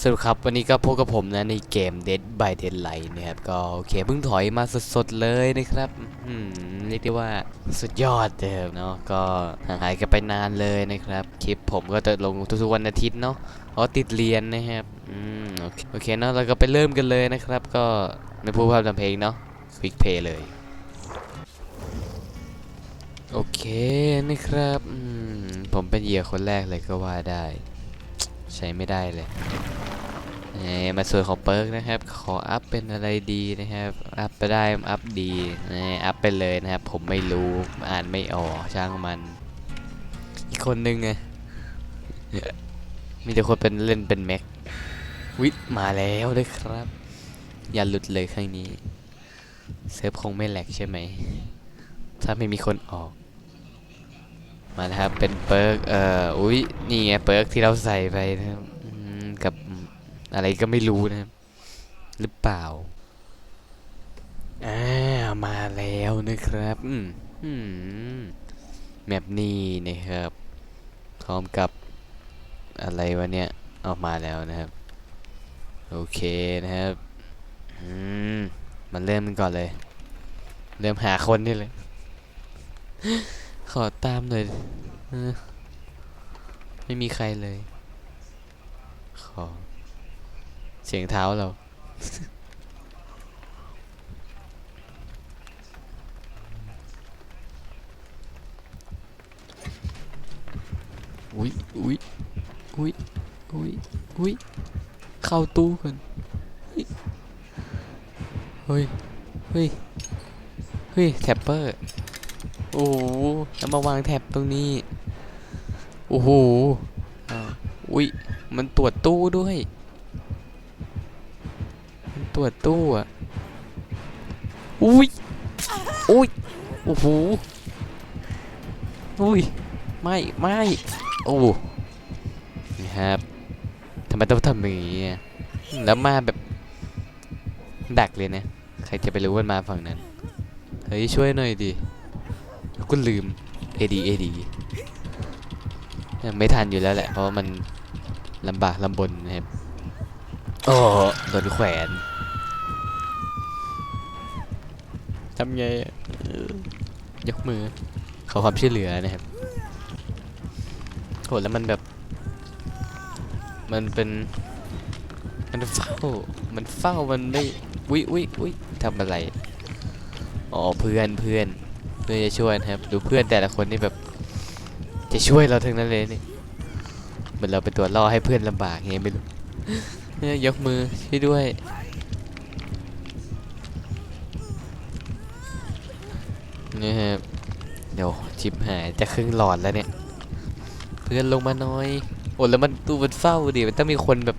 สวัสดีครับ วันนี้ก็พบกับผมนะในเกม Dead by Daylight นะครับ ก็โอเคเพิ่งถอยมาสดๆเลยนะครับอืมเรียกได้ว่าสุดยอดเลยเนาะก็ห่างหายกันไปนานเลยนะครับ คลิปผมก็จะลงทุกๆวันอาทิตย์เนาะเพราะติดเรียนนะครับอืมโอเคโอเคเนาะเราก็ไปเริ่มกันเลยนะครับ ก็ไม่พูดภาพทำเพลงเนาะควิกเพย์เลย โอเคนะครับอืมผมเป็นเหยื่อคนแรกเลยก็ว่าได้ ใช้ไม่ได้เลย มาส่วนของเปิร์กนะครับ ขออัพเป็นอะไรดีนะครับ อัพไปได้อัพดีเอ่ออัพไปเลยนะครับ ผมไม่รู้อ่านไม่ออกช่างมัน อีกคนนึงไงมีแต่คนเป็นเล่นเป็นแม็กวิทมาแล้วเลยครับ อย่าหลุดเลยครั้งนี้ เซิร์ฟคงไม่แหลกใช่ไหม ถ้าไม่มีคนออก มานะครับเป็นเปิร์กเอ่อ อุ้ยนี่ไงเปิร์กที่เราใส่ไปนะครับ อะไรก็ไม่รู้นะครับหรือเปล่าอ่ามาแล้วนะครับ อืมอืมแมปนี้นะครับพร้อมกับอะไรวะเนี่ยออกมาแล้วนะครับ โอเคนะครับอืมมันเริ่มกันก่อนเลย เริ่มหาคนนี่เลย ขอตามหน่อยไม่มีใครเลย ขอ เสียงเท้าเรา อุ้ยอุ้ยอุ้ยอุ้ยอุ้ยเข้าตู้กันเฮ้ย เฮ้ย เฮ้ย แท็ปเปอร์ โอ้โหแล้วมาวางแท็บตรงนี้ โอ้โหอ้าวอุ้ย มันตรวจตู้ด้วย รวจตู้อะอุ้ยอุ้ยโอ้โหอุ้ยไม่ไม่โอ้นี่ครับทำไมต้องทำอย่างนี้อะแล้วมาแบบดักเลยนะใครจะไปรู้ว่ามันมาฝั่งนั้นเฮ้ยช่วยหน่อยดิก็ลืม AD AD ยังไม่ทันอยู่แล้วแหละเพราะว่ามันลำบากลำบนนะครับโอ้โดนแขวน ทำไงยกมือ ขอความช่วยเหลือนะครับโหแล้วมันแบบ มันเป็นมันเฝ้า มันเฝ้ามันไม่วิวิวิทำอะไร อ๋อเพื่อนเพื่อนเพื่อนจะช่วยนะครับ ดูเพื่อนแต่ละคนนี่แบบ จะช่วยเราทั้งนั้นเลยนี่เหมือนเราเป็นตัวล่อให้เพื่อนลำบากไงไม่รู้เนี่ยยกมือช่วยด้วย นี่ครับเดี๋ยวชิปหายจะครึ่งหลอดแล้วเนี่ย เพื่อนลงมาหน้อย โอ้แล้วมันตู้มันเฝ้าดิมันต้องมีคนแบบ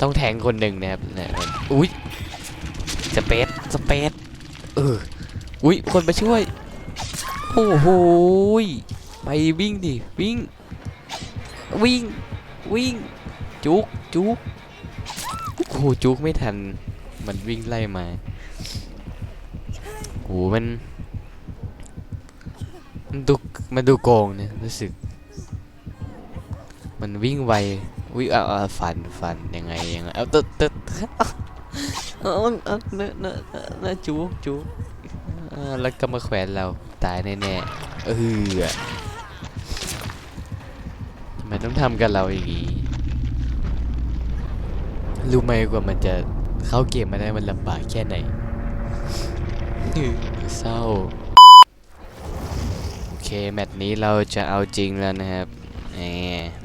ต้องแทงคนหนึ่งนะครับนอุ้ยสเปซสเปซเอออุ้ยคนมาช่วยโอ้โหไปวิ่งดิวิ่ง วิ่ง วิ่ง จุกจุกโอ้โหจุกไม่ทัน มันวิ่งไล่มาโอ้โหมัน มันดูมันดูโกงเนี่ยรู้สึก มันวิ่งไววิเอาเอาฟันฟันยังไงยังไงเอาตึ๊ดตึ๊ดเอาเอาเอาเนอเนอะเนอะเนอะจุกจุกอ่าแล้วก็มาแขวนเราตายแน่ๆเออทำไมต้องทำกับเราอย่างนี้รู้ไหมกว่ามันจะเข้าเกมมาได้มันลำบากแค่ไหนอื้อเศร้า เค แมตช์นี้เราจะเอาจริงแล้วนะครับแหม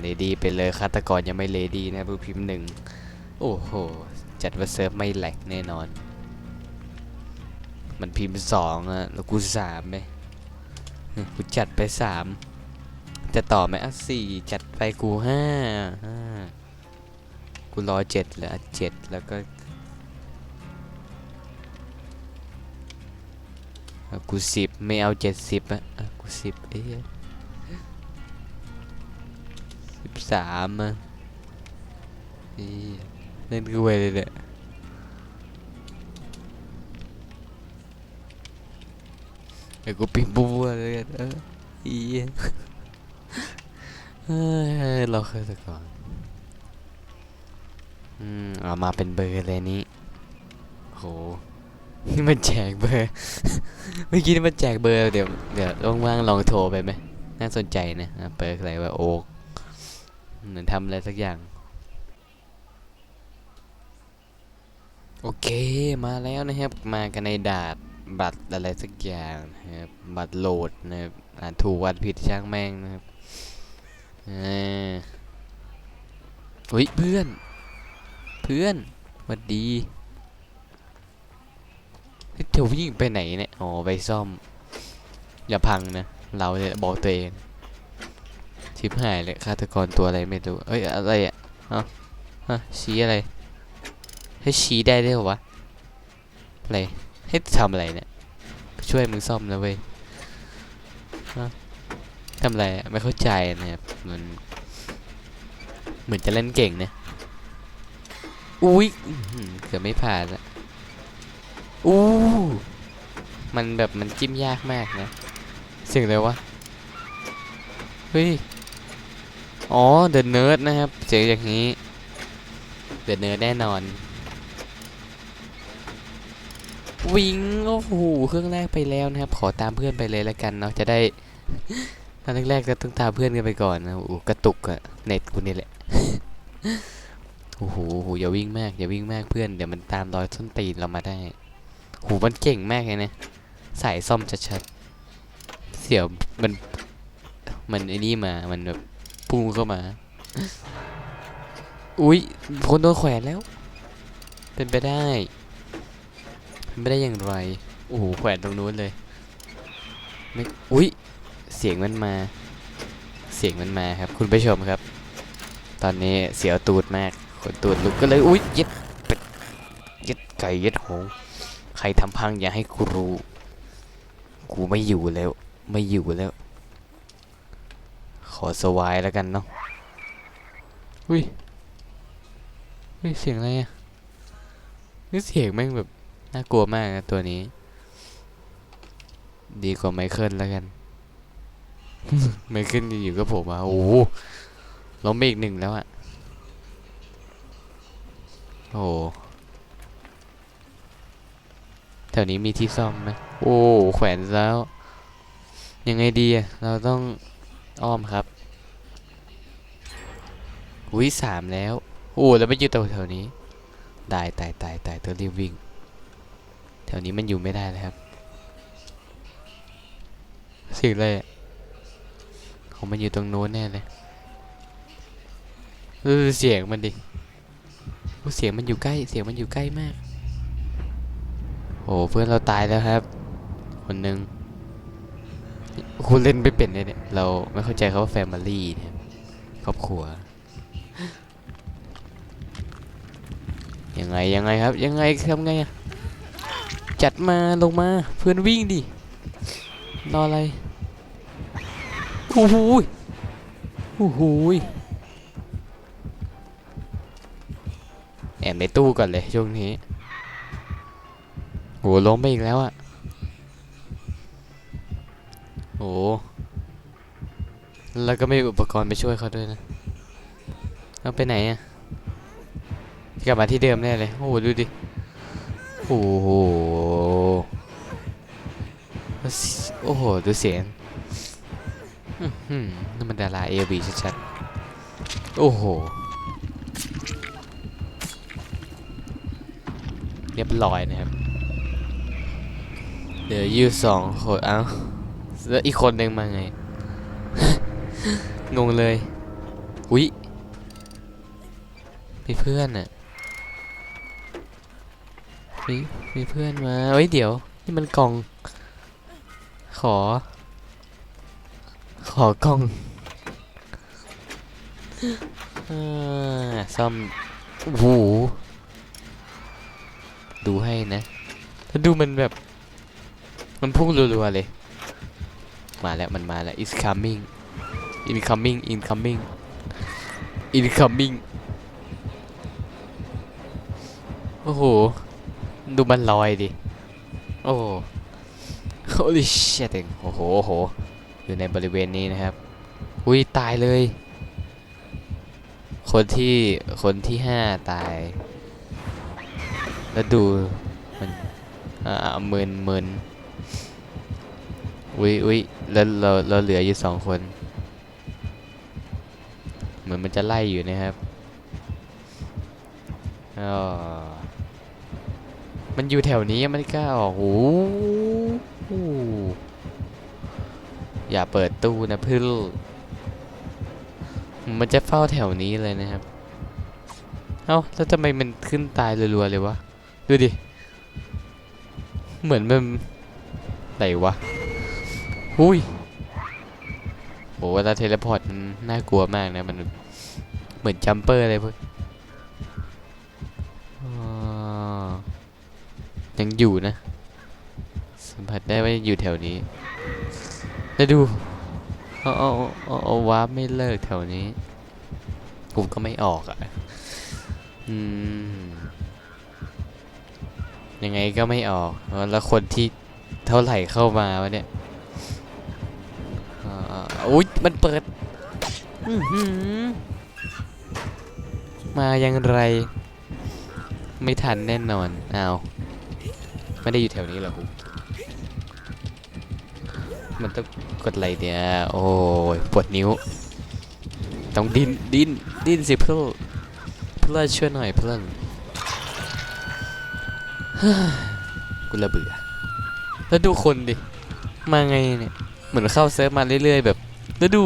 เลดี้ไปเลยฆาตกรยังไม่เลดี้นะผู้พิมพ์หนึ่งโอ้โห จัดว่าเซิร์ฟไม่แหลกแน่นอน มันพิมพ์สองอะแล้วกูสามไหมกูจัดไปสามจะต่อไหมอะสี่จัดไปกูห้ากูรอเจ็ดเหลือเจ็ดแล้วก็ กูสิบไม่เอาเจ็ดสิบอะอะกูสิบเอ๊ะสิบสามอะเอ๊ะเล่นกูไปเลยเนี่ยเดี๋ยวกูปิดบัวเลยนเอออีเฮ้ยเราเคยแต่ก่อนอืมเอามาเป็นเบอร์เลยนี้โห นี่มันแจกเบอร์ เมื่อกี้นี่มันแจกเบอร์ เดี๋ยวเดี๋ยวว่างๆลองโทรไปไหมน่าสนใจนะเปิดอะไรว่าโอ๊กเหมือนทำอะไรสักอย่าง โอเคมาแล้วนะครับ มากันในดาดบัตรอะไรสักอย่างนะครับบัตรโหลดนะครับอ่านถูกวัดผิดช่างแม่งนะครับอ่าอุ้ยเพื่อน เพื่อนหวัดดี เฮ้ยเดี๋ยววิ่งไปไหนเนี่ยอ๋อไปซ่อม อย่าพังนะ เราเนี่ยบอกตัวเองชิบหายเลยฆาตกรตัวอะไรไม่รู้เอ้ยอะไรอะฮะฮะชี้อะไรให้ชี้ได้ด้วยเหรอวะอะไรให้ทำอะไรเนี่ยช่วยมึงซ่อมนะเว้ยฮะทำอะไรไม่เข้าใจนะครับมันเหมือนจะเล่นเก่งนะ อุ้ยเกือบไม่ผ่านละ อู้มันแบบมันจิ้มยากมากนะสียงอะไรวะเฮ้ยอ๋อเดอะเนิร์ดนะครับเสียงอย่างนี้เดอะเนิร์ดแน่นอน วิงโอ้โหเครื่องแรกไปแล้วนะครับ ขอตามเพื่อนไปเลยแล้วกันเนาะจะได้ตอนแรกๆก็ต้องตามเพื่อนกันไปก่อนนะโอ้โหกระตุกอะเน็ตกูนี่แหละโอ้โหอย่าวิ่งมากอย่าวิ่งมากเพื่อนเดี๋ยวมันตามรอยส้นตีนเรามาได้ หูมันเก่งมากเลยนะสายซ่อมชัดๆเสียวมันมันไอ้นี่มามันแบบพุ่งเข้ามา อุ๊ยคนโดนแขวนแล้ว เป็นไปได้เป็นไปได้อย่างไรโอ้โหแขวนตรงนู้นเลยไม่อุ๊ยเสียงมันมา เสียงมันมาครับ คุณผู้ชมครับ ตอนนี้เสียวตูดมากคนตูดลุกก็เลยอุ๊ยย็ดเป็ดย็ดไก่ย็ดหง ใครทำพังอย่าให้กูรู้กูไม่อยู่แล้ว ไม่อยู่แล้ว ขอสวายแล้วกันเนาะอุ้ยอุ้ยเสียงอะไรอะนี่เสียงแม่งแบบน่ากลัวมากนะตัวนี้ ดีกว่าไมเคิลแล้วกันไมเคิลอยู่กับผมอะโอ้โหล้มไปอีกหนึ่งแล้วอะโอ้ แถวนี้มีที่ซ่อมไหมโอ้แขวนแล้ว ยังไงดีเราต้องอ้อมครับอุ้ยสามแล้วโอ้แล้วไม่อยู่แถวแถวนี้ตายตายตายตายต้องรีบวิ่ง แถวนี้มันอยู่ไม่ได้แล้วครับสียงอะไรอะของมันอยู่ตรงโน้นแน่เลยเออเสียงมันดิเสียงมันอยู่ใกล้ เสียงมันอยู่ใกล้มาก โอ้เพื่อนเราตายแล้วครับ คนหนึ่งคุณเล่นไม่เป็นเลยเนี่ยเราไม่เข้าใจเขาว่าแฟมิลี่เนี่ยครอบครัว ยังไงยังไงครับ ยังไงทำไงอะจัดมาลงมาเพื่อนวิ่งดิรออะไรโอ้โหโอ้โหแอบในตู้ก่อนเลยช่วงนี้ โหล้มไปอีกแล้วอะโอ้แล้วก็ไม่มีอุปกรณ์ไปช่วยเขาด้วยนะเอาไปไหนอะกลับมาที่เดิมแน่เลย โอ้โห ดูดิ โอ้โห โอ้โห ดูเสียงอื้อหืมนั่นมันดาราเอวีชัดๆ โอ้โห เรียบร้อยนะครับ เดี๋ยวยืดสองคนเอ้าแล้วอีกคนหนึ่งมาไง งงเลยอุ๊ยมีเพื่อนอะมีมีเพื่อนมาเฮ้ยเดี๋ยว นี่มันกล่อง ขอ ขอกล่องซ่อมโอ้โหดูให้นะ ถ้าดูมันแบบ มันพุ่งรัวๆเลย มาแล้วมันมาแล้ว is coming incoming incoming incoming โอ้โห ดูมันลอยดิ โอ้โห holy shit เองโอ้โหโอ้โห อยู่ในบริเวณนี้นะครับ อุ้ย ตายเลย คนที่ คนที่ห้าตาย แล้วดู มัน อ่ามืนมืน อุ้ยอุ้ยแล้วเราเราเหลืออยู่สองคน เหมือนมันจะไล่อยู่นะครับออมันอยู่แถวนี้มันกล้าออกโอ้โหอย่าเปิดตู้นะพึ่งมันจะเฝ้าแถวนี้เลยนะครับ เอ้า แล้วทำไมมันขึ้นตายรัวๆเลยวะ ดูดิ เหมือนมัน ไหนวะหุยโหเวลาเทเลพอร์ตมันน่ากลัวมากนะมันเหมือนจัมเปอร์เลยพวกอ่ายังอยู่นะ สัมผัสได้ว่าอยู่แถวนี้แล้วดูเอาเอาเอาเอาวาร์ปไม่เลิกแถวนี้ผมก็ไม่ออกอะอืมยังไงก็ไม่ออก แล้วคนที่ เท่าไหร่เข้ามาวะเนี่ยอ่าอุ้ยมันเปิดอื้อหือมายังไร ไม่ทันแน่นอนอ้าวไม่ได้อยู่แถวนี้เหรอปุ๊มันต้องกดอะไรเนี่ย โอ้ยปวดนิ้ว ต้องดิ้นดิ้นดิ้นสิเพื่อนเพื่อนช่วยหน่อยเพื่อนกูระเบื่อ แล้วดูคนดิ มาไงเนี่ย เหมือนเข้าเซิร์ฟมาเรื่อยๆแบบ แล้วดู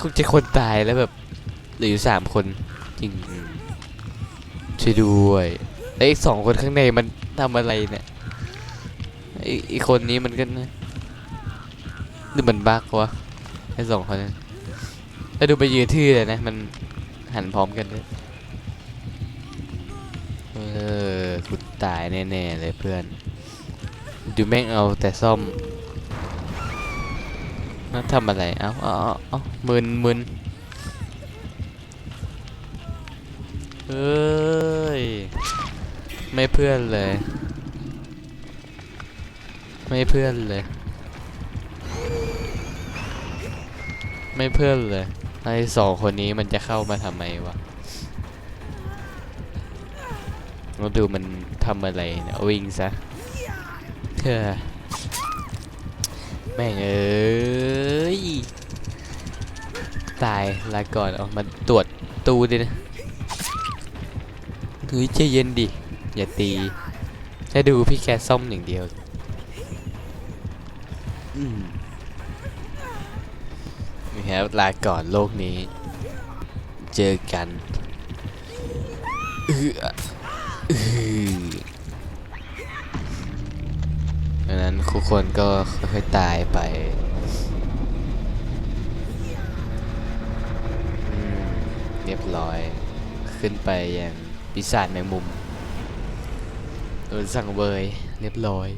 คงจะคนตายแล้วแบบเหลืออยู่สามคนจริงช่วยด้วยแล้วอีกสองคนข้างในมันทำอะไรเนี่ยไออีคนนี้มันก็นะหรือมันบักวะไอสองคนนั้นแล้วดูไปยืนทื่อเลยนะ มันหันพร้อมกันด้วยเออกูตายแน่ๆเลยเพื่อน ดูแม่งเอาแต่ซ่อมนั่นทำอะไร เอาเอาเอาเอามึนมึนเฮ้ย ไม่เพื่อนเลย ไม่เพื่อนเลย ไม่เพื่อนเลย ไอ้สองคนนี้มันจะเข้ามาทำไมวะเราดูมันทำอะไรเนี่ยวิ่งซะ เฮ้อแม่งเอ้ย ตายลาก่อนเอามาตรวจตูดินะเฮ้ยใจเย็นดิ อย่าตีให้ดูพี่แคซ่อมอย่างเดียวอืมนี่ครับลาก่อนโลกนี้ เจอกันเออ ดังนั้นทุกคนก็ค่อยๆตายไปเรียบร้อย ขึ้นไปอย่างปีศาจแมงมุมโดนสั่งเบยเรียบร้อย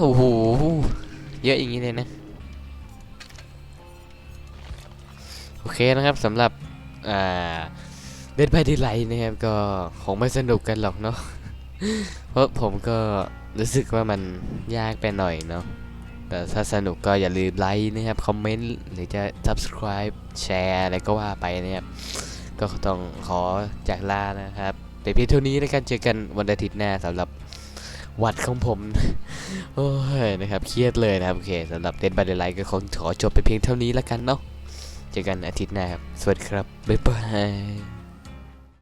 โอ้โหเยอะอย่างนี้เลยนะ โอเคนะครับสำหรับอ่าเล่นไปที่ไรนะครับก็คงไม่สนุกกันหรอกเนาะเพราะผมก็ รู้สึกว่ามันยากไปหน่อยเนาะแต่ถ้าสนุกก็อย่าลืมไลค์นะครับ คอมเมนต์ หรือจะ subscribe แชร์อะไรก็ว่าไปนะครับ ก็ต้องขอจากลานะครับ แต่เพียงเท่านี้ในการเจอกันวันอาทิตย์หน้าสำหรับวัดของผม โอ้ยนะครับ เครียดเลยนะครับ โอเคสำหรับเล่นไปที่ไรก็คงขอจบไปเพียงเท่านี้แล้วกันเนาะเจอกันอาทิตย์หน้าครับ สวัสดีครับ บ๊ายบาย